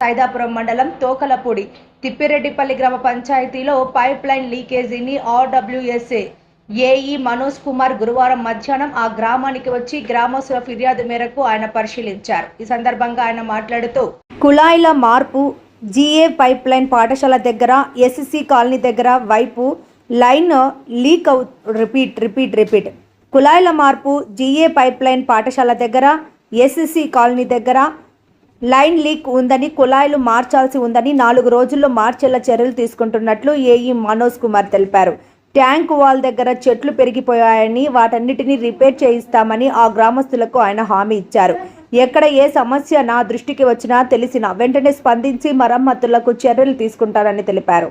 సైదాపురం మండలం తోకలపూడి తిప్పిరెడ్డిపల్లి గ్రామ పంచాయతీలో పైప్ లైన్ లీకేజీని ఆర్డబ్ల్యూఎస్ఏ ఏఈ మనోజ్ కుమార్ గురువారం మధ్యాహ్నం ఆ గ్రామానికి వచ్చి గ్రామస్తుల ఫిర్యాదు మేరకు ఆయన పరిశీలించారు. ఈ సందర్భంగా ఆయన మాట్లాడుతూ కుళాయిల మార్పు జీఏ పైప్ లైన్ పాఠశాల దగ్గర ఎస్సి కాలనీ దగ్గర వైపు లైన్ లీక్ అవు రిపీట్ రిపీట్ రిపీట్. కుళాయిల మార్పు జీఏ పైప్ లైన్ పాఠశాల దగ్గర ఎస్సీ కాలనీ దగ్గర లైన్ లీక్ ఉందని కుళాయిలు మార్చాల్సి ఉందని నాలుగు రోజుల్లో మార్చేలా చర్యలు తీసుకుంటున్నట్లు ఏఈ మనోజ్ కుమార్ తెలిపారు. ట్యాంక్ వాల్ దగ్గర చెట్లు పెరిగిపోయాయని వాటన్నిటిని రిపేర్ చేయిస్తామని ఆ గ్రామస్తులకు ఆయన హామీ ఇచ్చారు. ఎక్కడ ఏ సమస్య నా దృష్టికి వచ్చినా తెలిసినా వెంటనే స్పందించి మరమ్మతులకు చర్యలు తీసుకుంటారని తెలిపారు.